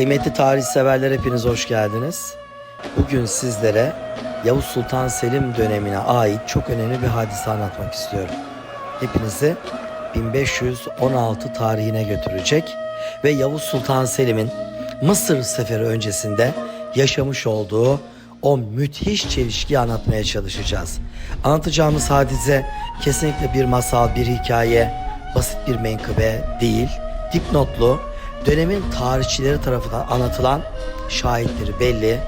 Kıymetli tarih severler hepiniz hoş geldiniz. Bugün sizlere Yavuz Sultan Selim dönemine ait çok önemli bir hadise anlatmak istiyorum. Hepinizi 1516 tarihine götürecek ve Yavuz Sultan Selim'in Mısır seferi öncesinde yaşamış olduğu o müthiş çelişkiyi anlatmaya çalışacağız. Anlatacağımız hadise kesinlikle bir masal, bir hikaye, basit bir menkıbe değil, dipnotlu, dönemin tarihçileri tarafından anlatılan şahitleri belli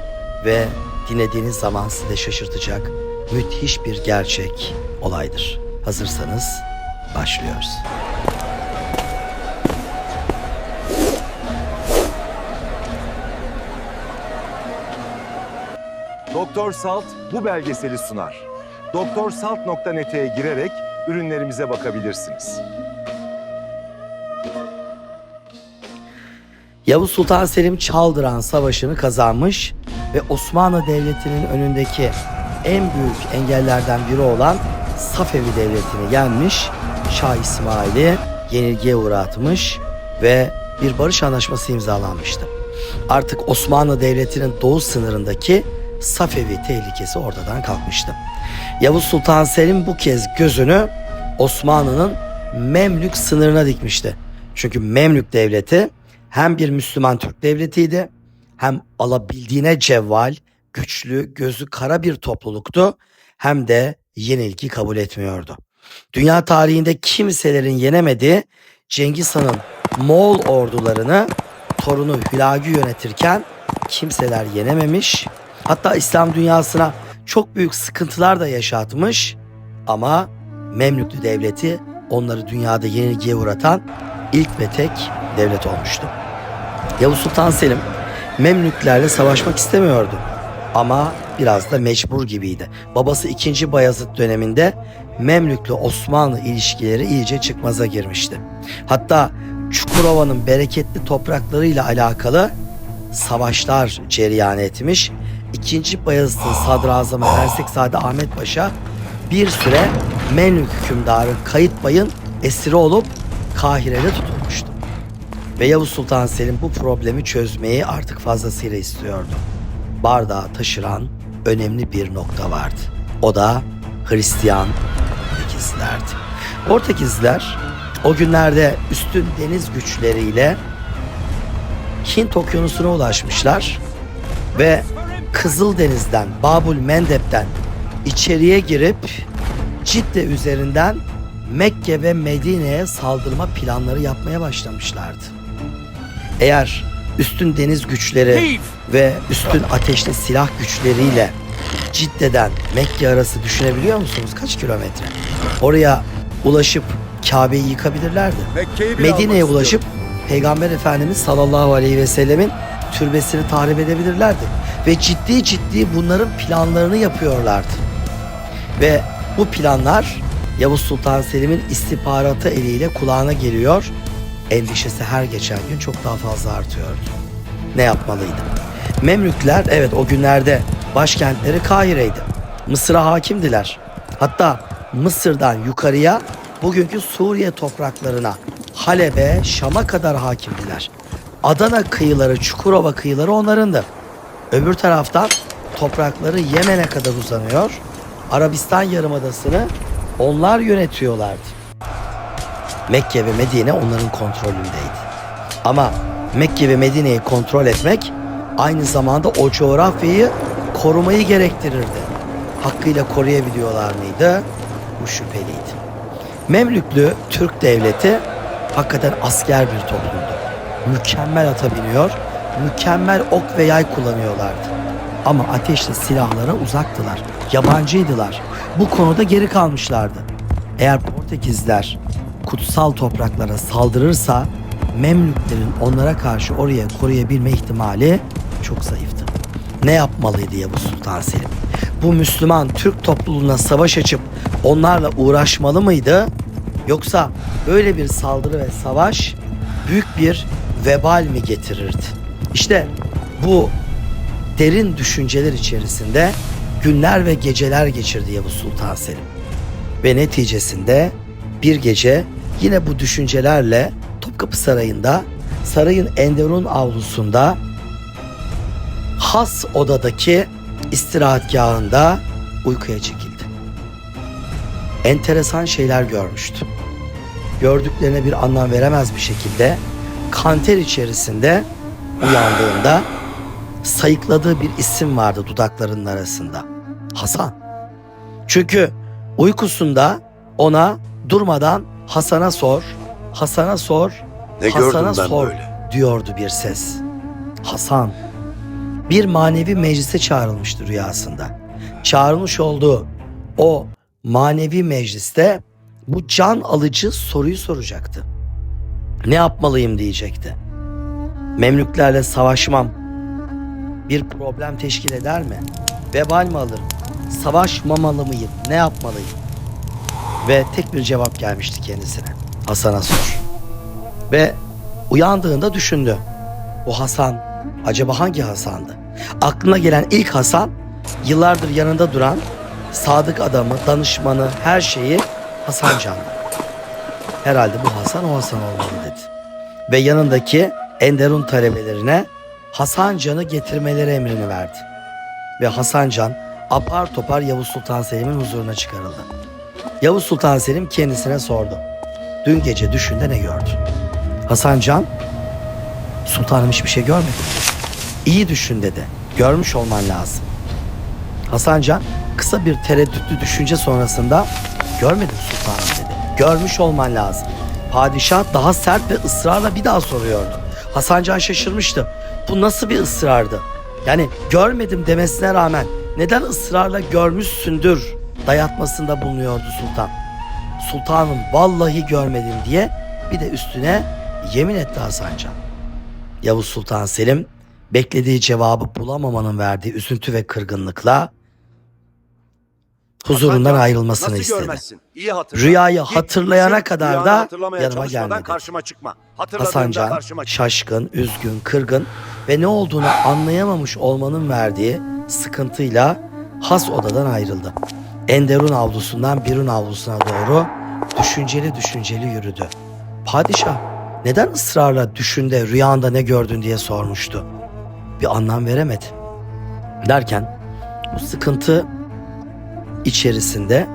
ve dinlediğiniz zaman sizi de şaşırtacak müthiş bir gerçek olaydır. Hazırsanız başlıyoruz. Doktor Salt bu belgeseli sunar. doktorsalt.net'e girerek ürünlerimize bakabilirsiniz. Yavuz Sultan Selim Çaldıran Savaşı'nı kazanmış ve Osmanlı Devleti'nin önündeki en büyük engellerden biri olan Safevi Devleti'ni yenmiş, Şah İsmail'i yenilgiye uğratmış ve bir barış anlaşması imzalanmıştı. Artık Osmanlı Devleti'nin doğu sınırındaki Safevi tehlikesi ortadan kalkmıştı. Yavuz Sultan Selim bu kez gözünü Osmanlı'nın Memlük sınırına dikmişti. Çünkü Memlük Devleti hem bir Müslüman Türk devletiydi hem alabildiğine cevval, güçlü, gözü kara bir topluluktu hem de yenilgi kabul etmiyordu. Dünya tarihinde kimselerin yenemediği Cengiz Han'ın Moğol ordularını torunu Hülagü yönetirken kimseler yenememiş. Hatta İslam dünyasına çok büyük sıkıntılar da yaşatmış ama Memlüklü devleti onları dünyada yenilgiye uğratan ilk ve tek devlet olmuştu. Yavuz Sultan Selim Memlüklerle savaşmak istemiyordu. Ama biraz da mecbur gibiydi. Babası 2. Bayezid döneminde Memlük'le Osmanlı ilişkileri iyice çıkmaza girmişti. Hatta Çukurova'nın bereketli topraklarıyla alakalı savaşlar cereyan etmiş. 2. Bayezid'in sadrazamı Ersekzade Ahmet Paşa bir süre Memlük hükümdarı Kayıt Bay'ın esiri olup Kahire'de tutulmuştu. Ve Yavuz Sultan Selim bu problemi çözmeyi artık fazlasıyla istiyordu. Bardağı taşıran önemli bir nokta vardı. O da Hristiyan Portekizlilerdi. Portekizliler o günlerde üstün deniz güçleriyle Hint okyanusuna ulaşmışlar ve Kızıldeniz'den, Babul Mendeb'den içeriye girip Cidde üzerinden Mekke ve Medine'ye saldırma planları yapmaya başlamışlardı. Eğer üstün deniz güçleri ve üstün ateşli silah güçleriyle Cidde'den Mekke arası düşünebiliyor musunuz? Kaç kilometre? Oraya ulaşıp Kabe'yi yıkabilirlerdi. Medine'ye ulaşıp Peygamber Efendimiz sallallahu aleyhi ve sellemin türbesini tahrip edebilirlerdi. Ve ciddi ciddi bunların planlarını yapıyorlardı. Ve bu planlar Yavuz Sultan Selim'in istihbaratı eliyle kulağına geliyor. Endişesi her geçen gün çok daha fazla artıyordu. Ne yapmalıydı? Memlükler evet o günlerde başkentleri Kahire'ydi. Mısır'a hakimdiler. Hatta Mısır'dan yukarıya bugünkü Suriye topraklarına, Halep'e, Şam'a kadar hakimdiler. Adana kıyıları, Çukurova kıyıları onlarındı. Öbür taraftan toprakları Yemen'e kadar uzanıyor. Arabistan Yarımadası'nı onlar yönetiyorlardı. Mekke ve Medine onların kontrolündeydi. Ama Mekke ve Medine'yi kontrol etmek aynı zamanda o coğrafyayı korumayı gerektirirdi. Hakkıyla koruyabiliyorlar mıydı? Bu şüpheliydi. Memlüklü Türk devleti hakikaten asker bir toplumdu. Mükemmel ata biniyor, mükemmel ok ve yay kullanıyorlardı. Ama ateşli silahlara uzaktılar, yabancıydılar. Bu konuda geri kalmışlardı. Eğer Portekizler kutsal topraklara saldırırsa Memlüklerin onlara karşı oraya koruyabilme ihtimali çok zayıftı. Ne yapmalıydı Yavuz Sultan Selim? Bu Müslüman Türk topluluğuna savaş açıp onlarla uğraşmalı mıydı? Yoksa böyle bir saldırı ve savaş büyük bir vebal mi getirirdi? İşte bu derin düşünceler içerisinde günler ve geceler geçirdi Yavuz Sultan Selim. Ve neticesinde bir gece yine bu düşüncelerle Topkapı Sarayı'nda sarayın Enderun avlusunda has odadaki istirahatgahında uykuya çekildi. Enteresan şeyler görmüştü. Gördüklerine bir anlam veremez bir şekilde kanter içerisinde uyandığında sayıkladığı bir isim vardı dudaklarının arasında. Hasan. Çünkü uykusunda ona durmadan Hasan'a sor, Hasan'a sor, Ne Hasan'a sor böyle? diyordu bir ses. Hasan bir manevi meclise çağrılmıştı rüyasında. Çağrılmış olduğu o manevi mecliste bu can alıcı soruyu soracaktı. Ne yapmalıyım diyecekti. Memlüklerle savaşmam bir problem teşkil eder mi? Vebal mi alırım? Savaşmamalı mıyım? Ne yapmalıyım? Ve tek bir cevap gelmişti kendisine. Hasan'a sor. Ve uyandığında düşündü. O Hasan acaba hangi Hasan'dı? Aklına gelen ilk Hasan yıllardır yanında duran sadık adamı, danışmanı, her şeyi Hasan Can'dı. Herhalde bu Hasan o Hasan olmalı dedi. Ve yanındaki Enderun talebelerine Hasan Can'ı getirmeleri emrini verdi. Ve Hasan Can apar topar Yavuz Sultan Selim'in huzuruna çıkarıldı. Yavuz Sultan Selim kendisine sordu. Dün gece düşünde ne gördü? Hasan Can, sultanım hiçbir şey görmedim. İyi düşün dedi. Görmüş olman lazım. Hasan Can kısa bir tereddütlü düşünce sonrasında görmedim sultanım dedi. Görmüş olman lazım. Padişah daha sert ve ısrarla bir daha soruyordu. Hasan Can şaşırmıştı. Bu nasıl bir ısrardı? Yani görmedim demesine rağmen neden ısrarla görmüşsündür dayatmasında bulunuyordu sultan. Sultanım vallahi görmedim diye bir de üstüne yemin etti Hasan Can. Yavuz Sultan Selim beklediği cevabı bulamamanın verdiği üzüntü ve kırgınlıkla huzurundan ayrılmasını Nasıl istedi. görmezsin? İyi hatırla. Rüyayı hatırlayana kadar da yanıma gelmedi. karşıma çıkma. Hasan Can karşıma şaşkın, üzgün, kırgın ve ne olduğunu anlayamamış olmanın verdiği sıkıntıyla has odadan ayrıldı. Enderun avlusundan Birun avlusuna doğru düşünceli düşünceli yürüdü. Padişah neden ısrarla düşünde rüyanda ne gördün diye sormuştu. Bir anlam veremedi. Derken bu sıkıntı içerisinde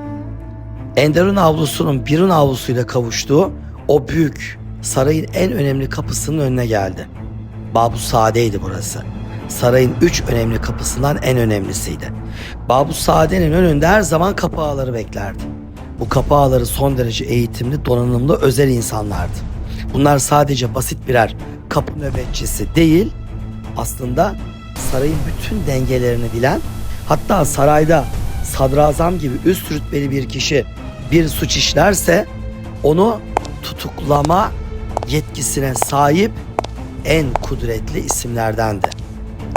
Enderun avlusunun Birun avlusuyla kavuştuğu o büyük sarayın en önemli kapısının önüne geldi. Babu Sade'ydi burası. Sarayın üç önemli kapısından en önemlisiydi. Babu Sade'nin önünde her zaman kapı ağaları beklerdi. Bu kapı ağaları son derece eğitimli, donanımlı, özel insanlardı. Bunlar sadece basit birer kapı nöbetçisi değil, aslında sarayın bütün dengelerini bilen, hatta sarayda sadrazam gibi üst rütbeli bir kişi bir suç işlerse onu tutuklama yetkisine sahip en kudretli isimlerdendi.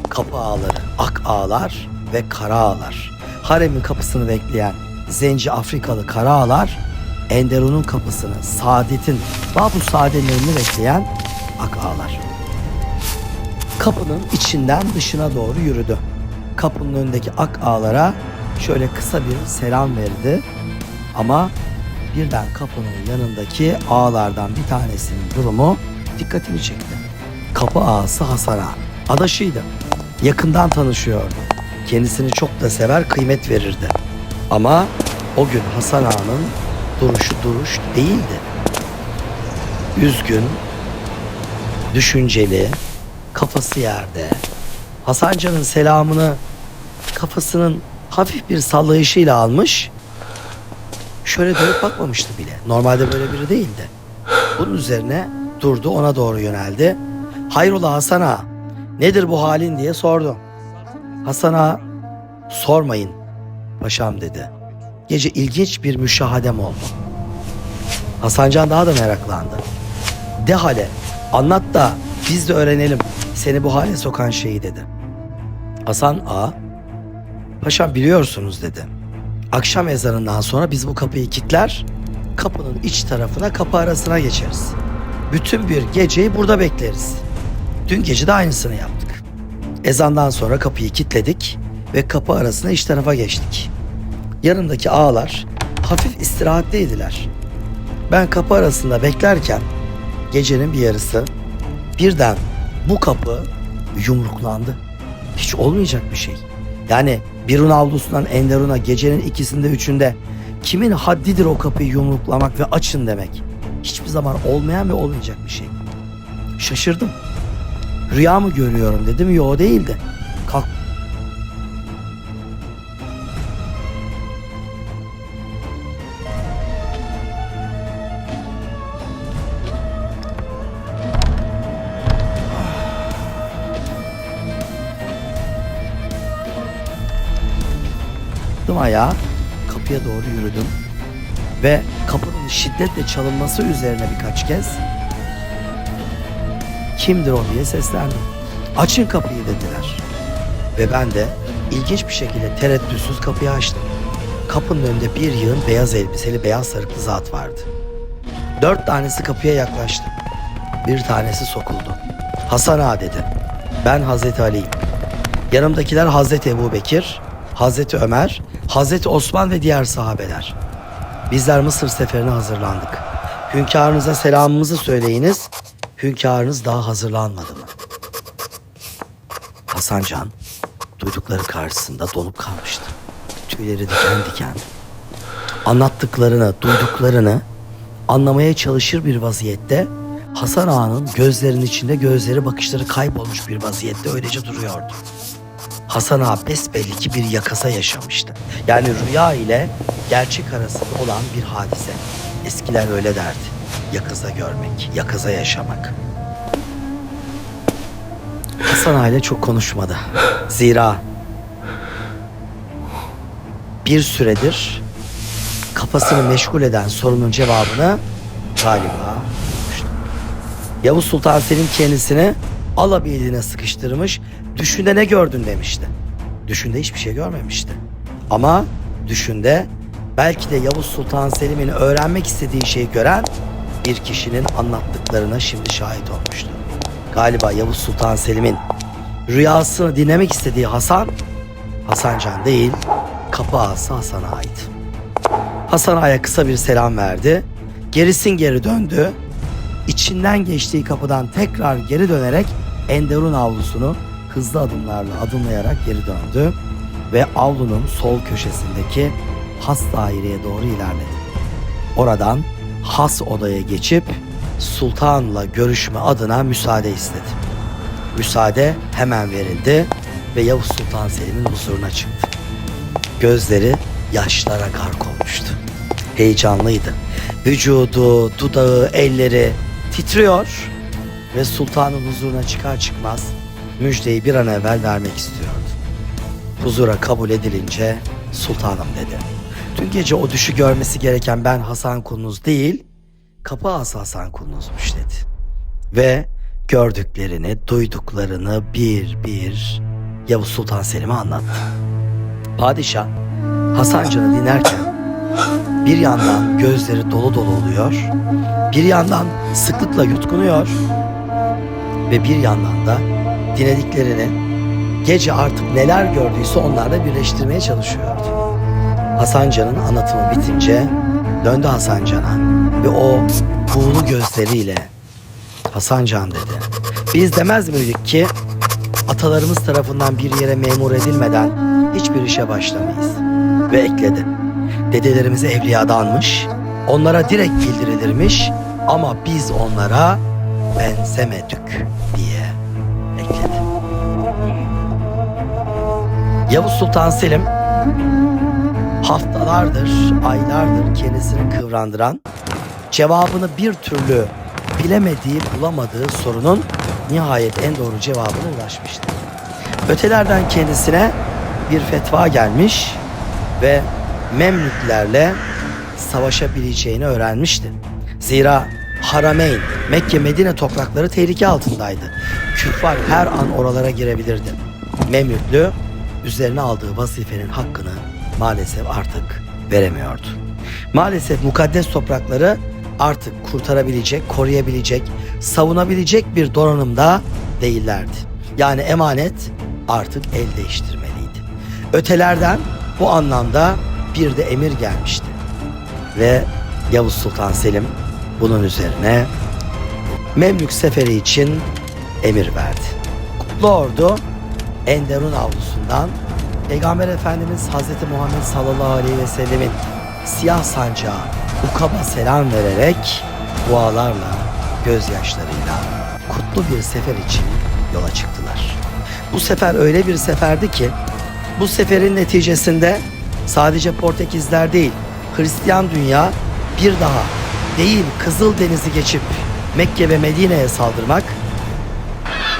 Kapı ağaları, ak ağalar ve kara ağalar. Haremin kapısını bekleyen zenci Afrikalı kara ağalar, Enderun'un kapısını, Saadet'in, Babu Saadet'in bekleyen ak ağalar. Kapının içinden dışına doğru yürüdü. Kapının önündeki ak ağalara şöyle kısa bir selam verdi. Ama birden kapının yanındaki ağalardan bir tanesinin durumu dikkatini çekti. Kapı ağası Hasan Ağa. Adaşıydı. Yakından tanışıyordu. Kendisini çok da sever, kıymet verirdi. Ama o gün Hasan Ağa'nın duruşu duruş değildi. Üzgün, düşünceli, kafası yerde. Hasan Can'ın selamını kafasının hafif bir sallayışıyla almış. Şöyle dönüp bakmamıştı bile. Normalde böyle biri değildi. Bunun üzerine durdu ona doğru yöneldi. Hayrola Hasan ağa, nedir bu halin diye sordu. Hasan ağa, sormayın paşam dedi. Gece ilginç bir müşahadem oldu. Hasancan daha da meraklandı. De hale, anlat da biz de öğrenelim seni bu hale sokan şeyi dedi. Hasan ağa, paşam biliyorsunuz dedi. Akşam ezanından sonra biz bu kapıyı kilitler, kapının iç tarafına kapı arasına geçeriz. Bütün bir geceyi burada bekleriz. Dün gece de aynısını yaptık. Ezandan sonra kapıyı kilitledik ve kapı arasına iç tarafa geçtik. Yanımdaki ağalar hafif istirahatteydiler. Ben kapı arasında beklerken gecenin bir yarısı birden bu kapı yumruklandı. Hiç olmayacak bir şey. Yani birun avlusundan Enderun'a gecenin ikisinde üçünde kimin haddidir o kapıyı yumruklamak ve açın demek. Hiçbir zaman olmayan ve olmayacak bir şey. Şaşırdım. Rüya mı görüyorum dedim. Yo değildi. Ayağa, kapıya doğru yürüdüm. Ve kapının şiddetle çalınması üzerine birkaç kez kimdir o diye seslendim. Açın kapıyı dediler. Ve ben de ilginç bir şekilde tereddütsüz kapıyı açtım. Kapının önünde bir yığın beyaz elbiseli beyaz sarıklı zat vardı. Dört tanesi kapıya yaklaştı. Bir tanesi sokuldu. Hasan ağa dedi. Ben Hazreti Ali'yim. Yanımdakiler Hazreti Ebu Bekir, Hazreti Ömer, Hazreti Osman ve diğer sahabeler. Bizler Mısır seferine hazırlandık. Hünkârınıza selamımızı söyleyiniz. Hünkârınız daha hazırlanmadı mı? Hasan Can duydukları karşısında donup kalmıştı. Tüyleri diken diken. Anlattıklarını, duyduklarını anlamaya çalışır bir vaziyette Hasan Ağa'nın gözlerinin içinde gözleri bakışları kaybolmuş bir vaziyette öylece duruyordu. Hasan Ağa besbelli ki bir yakasa yaşamıştı. Yani rüya ile gerçek arasında olan bir hadise. Eskiler öyle derdi. Yakaza görmek, yakaza yaşamak. Hasan Ağa ile çok konuşmadı. Zira bir süredir kafasını meşgul eden sorunun cevabını galiba. Yavuz Sultan Selim kendisini alabildiğine sıkıştırmış, düşünde ne gördün demişti. Düşünde hiçbir şey görmemişti. Ama düşünde belki de Yavuz Sultan Selim'in öğrenmek istediği şeyi gören bir kişinin anlattıklarına şimdi şahit olmuştu. Galiba Yavuz Sultan Selim'in rüyasını dinlemek istediği Hasan, Hasan Can değil, kapı ağası Hasan'a ait. Hasan Ağa'ya kısa bir selam verdi. Gerisin geri döndü. İçinden geçtiği kapıdan tekrar geri dönerek Enderun avlusunu hızlı adımlarla adımlayarak geri döndü ve avlunun sol köşesindeki has daireye doğru ilerledi. Oradan has odaya geçip sultanla görüşme adına müsaade istedi. Müsaade hemen verildi ve Yavuz Sultan Selim'in huzuruna çıktı. Gözleri yaşlara gark olmuştu. Heyecanlıydı. Vücudu, dudağı, elleri titriyor ve sultanın huzuruna çıkar çıkmaz müjdeyi bir an evvel vermek istiyordu. Huzura kabul edilince sultanım dedi. Dün gece o düşü görmesi gereken ben Hasan Kulunuz değil, kapı ağası Hasan Kulunuzmuş dedi. Ve gördüklerini, duyduklarını bir bir Yavuz Sultan Selim'e anlattı. Padişah Hasan Can'ı dinlerken bir yandan gözleri dolu dolu oluyor, bir yandan sıklıkla yutkunuyor ve bir yandan da dinlediklerini gece artık neler gördüyse onlarla birleştirmeye çalışıyordu. Hasan Can'ın anlatımı bitince döndü Hasan Can'a ve o buğulu gözleriyle Hasan Can dedi. Biz demez miydik ki atalarımız tarafından bir yere memur edilmeden hiçbir işe başlamayız. Ve ekledi. Dedelerimiz evliyadanmış, onlara direkt bildirilirmiş ama biz onlara benzemedik diye ekledi. Yavuz Sultan Selim haftalardır, aylardır kendisini kıvrandıran, cevabını bir türlü bilemediği, bulamadığı sorunun nihayet en doğru cevabına ulaşmıştı. Ötelerden kendisine bir fetva gelmiş ve Memlüklerle savaşabileceğini öğrenmişti. Zira Harameyn, Mekke Medine toprakları tehlike altındaydı. Küffar her an oralara girebilirdi. Memlüklü üzerine aldığı vazifenin hakkını maalesef artık veremiyordu. Maalesef mukaddes toprakları artık kurtarabilecek, koruyabilecek, savunabilecek bir donanımda değillerdi. Yani emanet artık el değiştirmeliydi. Ötelerden bu anlamda bir de emir gelmişti. Ve Yavuz Sultan Selim bunun üzerine Memlük seferi için emir verdi. Kutlu Ordu Enderun avlusundan Peygamber Efendimiz Hazreti Muhammed sallallahu aleyhi ve sellemin siyah sancağı ukaba selam vererek dualarla, gözyaşlarıyla kutlu bir sefer için yola çıktılar. Bu sefer öyle bir seferdi ki bu seferin neticesinde sadece Portekizler değil, Hristiyan dünya bir daha değil Kızıldeniz'i geçip Mekke ve Medine'ye saldırmak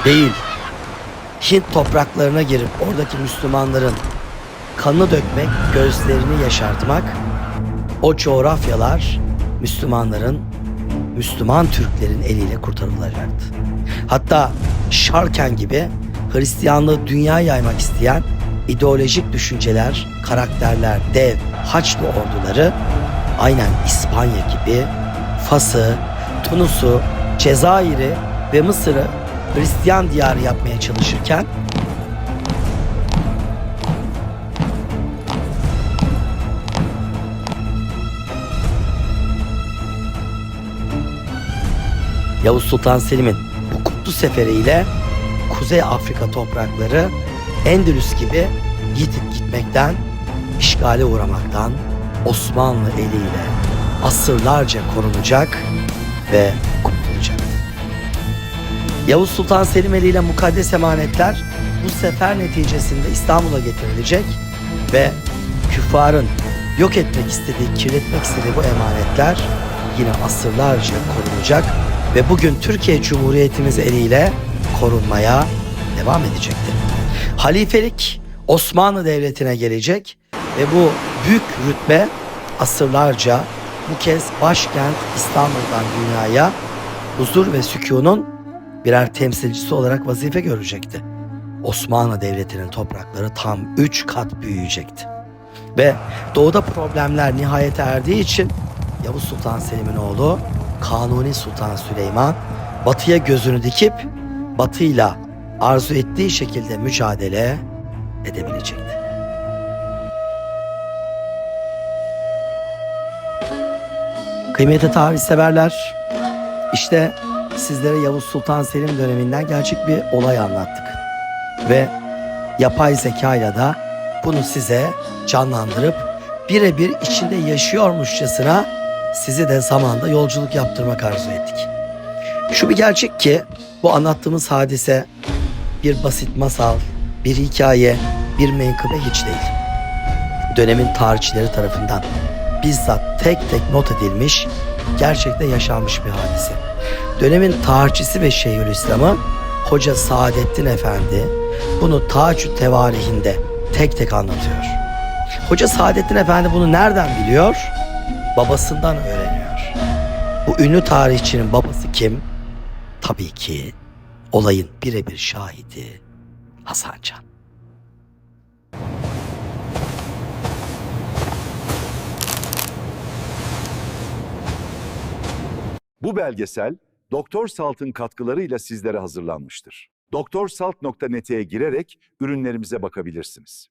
değil Hint topraklarına girip oradaki Müslümanların kanını dökmek, gözlerini yaşartmak o coğrafyalar Müslümanların, Müslüman Türklerin eliyle kurtarılacaktı. Hatta Şarken gibi Hristiyanlığı dünya yaymak isteyen ideolojik düşünceler, karakterler, dev Haçlı orduları aynen İspanya gibi Fas'ı, Tunus'u, Cezayir'i ve Mısır'ı Hristiyan diyarı yapmaya çalışırken Yavuz Sultan Selim'in bu kutlu seferiyle Kuzey Afrika toprakları Endülüs gibi yitip gitmekten, işgale uğramaktan Osmanlı eliyle asırlarca korunacak ve kurtulacak. Yavuz Sultan Selim eliyle mukaddes emanetler bu sefer neticesinde İstanbul'a getirilecek ve küffarın yok etmek istediği, kirletmek istediği bu emanetler yine asırlarca korunacak ve bugün Türkiye Cumhuriyetimiz eliyle korunmaya devam edecektir. Halifelik Osmanlı Devleti'ne gelecek ve bu büyük rütbe asırlarca bu kez başkent İstanbul'dan dünyaya huzur ve sükunun birer temsilcisi olarak vazife görecekti. Osmanlı Devleti'nin toprakları tam 3 kat büyüyecekti. Ve doğuda problemler nihayete erdiği için Yavuz Sultan Selim'in oğlu Kanuni Sultan Süleyman batıya gözünü dikip batıyla arzu ettiği şekilde mücadele edebilecekti. Kıymetli tarih severler, işte sizlere Yavuz Sultan Selim döneminden gerçek bir olay anlattık. Ve yapay zekayla da bunu size canlandırıp birebir içinde yaşıyormuşçasına sizi de zamanda yolculuk yaptırmak arzu ettik. Şu bir gerçek ki bu anlattığımız hadise bir basit masal, bir hikaye, bir menkıbe hiç değil. Dönemin tarihçileri tarafından bizzat tek tek not edilmiş, gerçekte yaşanmış bir hadise. Dönemin tarihçisi ve Şeyhülislam'ı Hoca Saadettin Efendi bunu Taçü Tevarihinde tek tek anlatıyor. Hoca Saadettin Efendi bunu nereden biliyor? Babasından öğreniyor. Bu ünlü tarihçinin babası kim? Tabii ki olayın birebir şahidi Hasan Can. Bu belgesel Doktor Salt'ın katkılarıyla sizlere hazırlanmıştır. doktorsalt.net'e girerek ürünlerimize bakabilirsiniz.